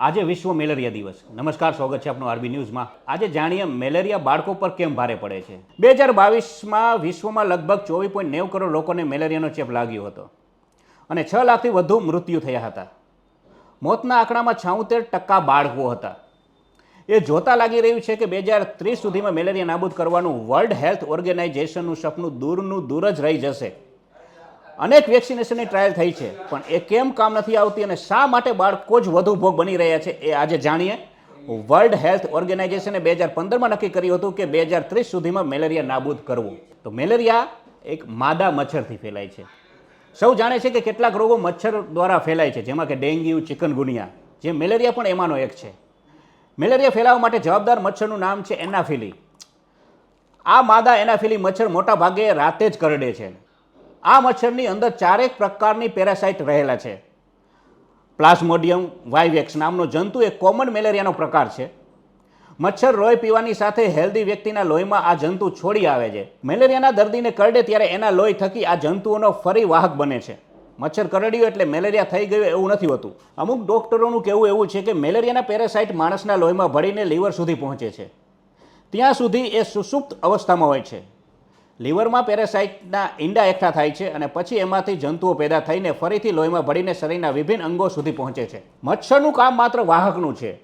આજે વિશ્વ મેલેરિયા દિવસ. નમસ્કાર, સ્વાગત છે આપનું આરબી ન્યૂઝમાં. આજે જાણીએ મેલેરિયા બાળકો પર કેમ ભારે પડે છે. બે હજાર બાવીસમાં વિશ્વમાં લગભગ ચોવીસ પોઈન્ટ નેવું કરોડ લોકોને મેલેરિયાનો ચેપ લાગ્યો હતો અને છ લાખથી વધુ મૃત્યુ થયા હતા. મોતના આંકડામાં છાઉતેર ટકા બાળકો હતા. એ જોતા લાગી રહ્યું છે કે બે હજાર ત્રીસ સુધીમાં મેલેરિયા નાબૂદ કરવાનું વર્લ્ડ હેલ્થ ઓર્ગેનાઇઝેશનનું સપનું દૂરનું દૂર જ રહી જશે. અનેક વેક્સિનેશનની ટ્રાયલ થઈ છે, પણ એ કેમ કામ નથી આવતી અને શા માટે બાળકો જ વધુ ભોગ બની રહ્યા છે એ આજે જાણીએ. વર્લ્ડ હેલ્થ ઓર્ગેનાઇઝેશને બે હજાર પંદરમાં નક્કી કર્યું હતું કે બે હજાર ત્રીસ સુધીમાં મેલેરિયા નાબૂદ કરવું. તો મેલેરિયા એક માદા મચ્છરથી ફેલાય છે. સૌ જાણે છે કે કેટલાક રોગો મચ્છર દ્વારા ફેલાય છે, જેમાં કે ડેન્ગ્યુ, ચિકનગુનિયા, જે મેલેરિયા પણ એમાંનો એક છે. મેલેરિયા ફેલાવવા માટે જવાબદાર મચ્છરનું નામ છે એનાફિલી. આ માદા એનાફિલી મચ્છર મોટા ભાગે રાતે જ કરડે છે. આ મચ્છરની અંદર ચારેક પ્રકારની પેરાસાઇટ રહેલા છે. પ્લાઝ્મોડિયમ વાઇવેક્સ નામનો જંતુ એ કોમન મેલેરિયાનો પ્રકાર છે. મચ્છર લોહી પીવાની સાથે હેલ્ધી વ્યક્તિના લોહીમાં આ જંતુ છોડી આવે છે. મેલેરિયાના દર્દીને કરડે ત્યારે એના લોહી થકી આ જંતુઓનો ફરી વાહક બને છે. મચ્છર કરડ્યું એટલે મેલેરિયા થઈ ગયું એવું નથી હોતું. અમુક ડોક્ટરોનું કહેવું એવું છે કે મેલેરિયાના પેરાસાઇટ માણસના લોહીમાં ભળીને લીવર સુધી પહોંચે છે. ત્યાં સુધી એ સુસુપ્ત અવસ્થામાં હોય છે. લીવરમાં પેરેસાઇટના ઈંડા એકઠા થાય છે અને પછી એમાંથી જંતુઓ પેદા થઈને ફરીથી લોહીમાં ભળીને શરીરના વિભિન્ન અંગો સુધી પહોંચે છે. મચ્છરનું કામ માત્ર વાહકનું છે.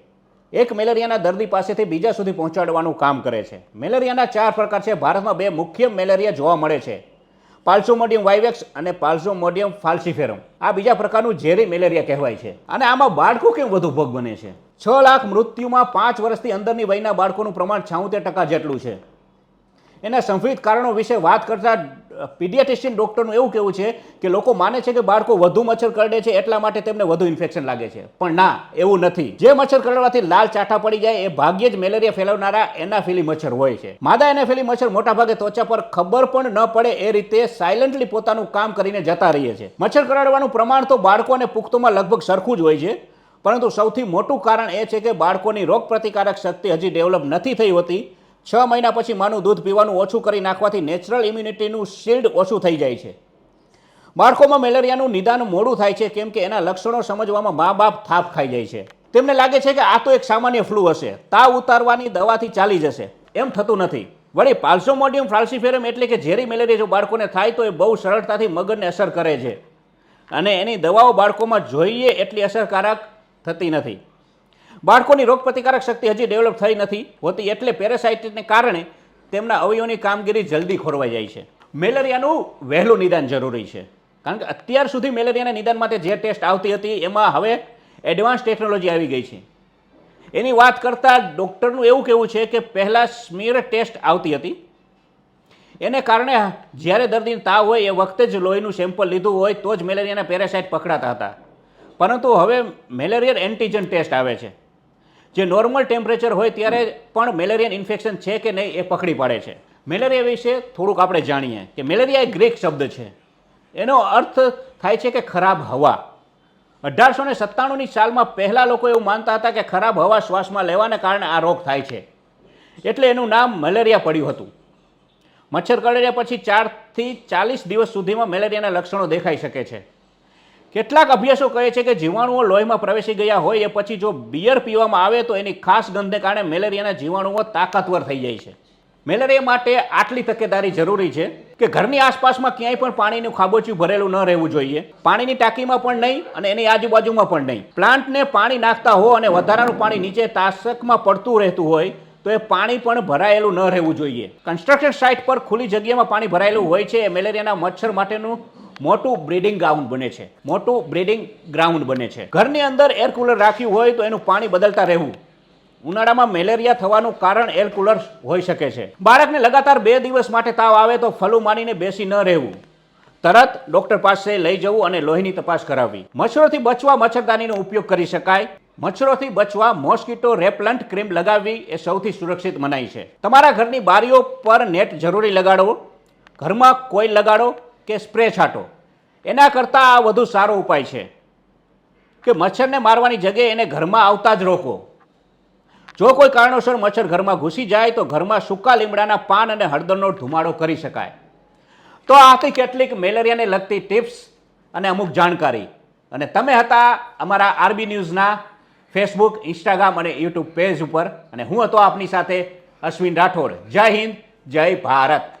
એક મેલેરિયાના દર્દી પાસેથી બીજા સુધી પહોંચાડવાનું કામ કરે છે. મેલેરિયાના ચાર પ્રકાર છે. ભારતમાં બે મુખ્ય મેલેરિયા જોવા મળે છે. પાલ્સોમોડિયમ વાઇવેક્સ અને પાલ્સોમોડિયમ ફાલ્સીફેરમ. આ બીજા પ્રકારનું ઝેરી મેલેરિયા કહેવાય છે. અને આમાં બાળકો કેમ વધુ ભોગ બને છે? છ લાખ મૃત્યુમાં પાંચ વર્ષથી અંદરની વયના બાળકોનું પ્રમાણ છાઉતેર ટકા જેટલું છે. એના સંભવિત કારણો વિશે વાત કરતા પીડિયાટિશિયન ડૉક્ટરનું એવું કહેવું છે કે લોકો માને છે કે બાળકો વધુ મચ્છર કરડે છે એટલા માટે તેમને વધુ ઇન્ફેક્શન લાગે છે. પણ ના, એવું નથી. જે મચ્છર કરડવાથી લાલ ચાઠા પડી જાય એ ભાગ્યે જ મેલેરિયા ફેલાવનારા એનાફિલી મચ્છર હોય છે. માદા એનાફિલી મચ્છર મોટાભાગે ત્વચા પર ખબર પણ ન પડે એ રીતે સાયલન્ટલી પોતાનું કામ કરીને જતા રહીએ છે. મચ્છર કરડવાનું પ્રમાણ તો બાળકો અને પુખ્તોમાં લગભગ સરખું જ હોય છે. પરંતુ સૌથી મોટું કારણ એ છે કે બાળકોની રોગ પ્રતિકારક શક્તિ હજી ડેવલપ નથી થઈ હોતી. છ મહિના પછી માનું દૂધ પીવાનું ઓછું કરી નાખવાથી નેચરલ ઇમ્યુનિટીનું શિલ્ડ ઓછું થઈ જાય છે. બાળકોમાં મેલેરિયાનું નિદાન મોડું થાય છે, કેમ કે એના લક્ષણો સમજવામાં મા બાપ થાપ ખાઈ જાય છે. તેમને લાગે છે કે આ તો એક સામાન્ય ફ્લૂ હશે. તાવ ઉતારવાની દવાથી ચાલી જશે. એમ થતું નથી. વળી પાલ્સોમોડિયમ ફાલ્સીફેરમ એટલે કે ઝેરી મેલેરિયા જો બાળકોને થાય તો એ બહુ સરળતાથી મગજને અસર કરે છે. અને એની દવાઓ બાળકોમાં જોઈએ એટલી અસરકારક થતી નથી. બાળકોની રોગપ્રતિકારક શક્તિ હજી ડેવલપ થઈ નથી હોતી એટલે પેરેસાઇટિસને કારણે તેમના અવયવની કામગીરી જલ્દી ખોરવાઈ જાય છે. મેલેરિયાનું વહેલું નિદાન જરૂરી છે. કારણ કે અત્યાર સુધી મેલેરિયાના નિદાન માટે જે ટેસ્ટ આવતી હતી, એમાં હવે એડવાન્સ ટેકનોલોજી આવી ગઈ છે. એની વાત કરતાં ડૉક્ટરનું એવું કહેવું છે કે પહેલાં સ્મીર ટેસ્ટ આવતી હતી. એને કારણે જ્યારે દર્દીને તાવ હોય, એ વખતે જ લોહીનું સેમ્પલ લીધું હોય, તો જ મેલેરિયાના પેરાસાઇટ પકડાતા હતા. પરંતુ હવે મેલેરિયન એન્ટીજન ટેસ્ટ આવે છે. જે નોર્મલ ટેમ્પરેચર હોય ત્યારે પણ મેલેરિયન ઇન્ફેક્શન છે કે નહીં એ પકડી પાડે છે. મેલેરિયા વિશે થોડુંક આપણે જાણીએ કે મેલેરિયા એ ગ્રીક શબ્દ છે. એનો અર્થ થાય છે કે ખરાબ હવા. અઢારસો ને સત્તાણુંની સાલમાં પહેલાં લોકો એવું માનતા હતા કે ખરાબ હવા શ્વાસમાં લેવાને કારણે આ રોગ થાય છે. એટલે એનું નામ મેલેરિયા પડ્યું હતું. મચ્છર કરડ્યા પછી ચારથી ચાલીસ દિવસ સુધીમાં મેલેરિયાના લક્ષણો દેખાઈ શકે છે. કેટલાક અભ્યાસો કહે છે કે જીવાણુઓ લોહીમાં પ્રવેશી ગયા હોય એ પછી જો બિયર પીવામાં આવે તો એની ખાસ ગંધને કારણે મેલેરિયાના જીવાણુઓ તાકાતવર થઈ જાય છે. મેલેરિયા માટે આટલી તકેદારી જરૂરી છે કે ઘરની આસપાસમાં ક્યાંય પણ પાણીનું ખાબોચિયું ભરેલું ન રહેવું જોઈએ. પાણીની ટાંકીમાં પણ નહીં અને એની આજુબાજુમાં પણ નહીં. પ્લાન્ટને પાણી નાખતા હો અને વધારાનું પાણી નીચે તાસકમાં પડતું રહેતું હોય તો એ પાણી પણ ભરાયેલું ન રહેવું જોઈએ. કન્સ્ટ્રક્શન સાઇટ પર ખુલ્લી જગ્યામાં પાણી ભરાયેલું હોય છે એ મેલેરિયાના મચ્છર માટેનું મોટું બ્રીડિંગ ગ્રાઉન્ડ બને છે. મોટું બ્રીડિંગ ગ્રાઉન્ડ બને છે. ઘરની અંદર એર કુલર રાખ્યું હોય તો એનું પાણી બદલતા રહેવું. ઉનાળામાં મેલેરિયા થવાનું કારણ એર કુલર હોઈ શકે છે. બાળકને લગાતાર બે દિવસ માટે તાવ આવે તો ફલું માનીને બેસી ન રહેવું. તરત ડોક્ટર પાસે લઈ જવું અને લોહીની તપાસ કરાવવી. મચ્છરોથી બચવા મચ્છરદાનીનો ઉપયોગ કરી શકાય. મચ્છરોથી બચવા મોસ્કીટો રેપલન્ટ ક્રીમ લગાવવી એ સૌથી સુરક્ષિત મનાય છે. તમારા ઘરની બારીઓ પર નેટ જરૂરી લગાડવો ઘરમાં કોઈ લગાડો. કે સ્પ્રે છાંટો. એના કરતાં આ વધુ સારો ઉપાય છે કે મચ્છરને મારવાની જગ્યાએ એને ઘરમાં આવતા જ રોકો. જો કોઈ કારણોસર મચ્છર ઘરમાં ઘૂસી જાય તો ઘરમાં સૂકા લીમડાના પાન અને હળદરનો ધુમાડો કરી શકાય. તો આ હતી કેટલીક મેલેરિયાને લગતી ટિપ્સ અને અમુક જાણકારી. અને તમે હતા અમારા આરબી ન્યૂઝના ફેસબુક, ઇન્સ્ટાગ્રામ અને યુટ્યુબ પેજ ઉપર. અને હું હતો આપની સાથે અશ્વિન રાઠોડ. જય હિન્દ, જય ભારત.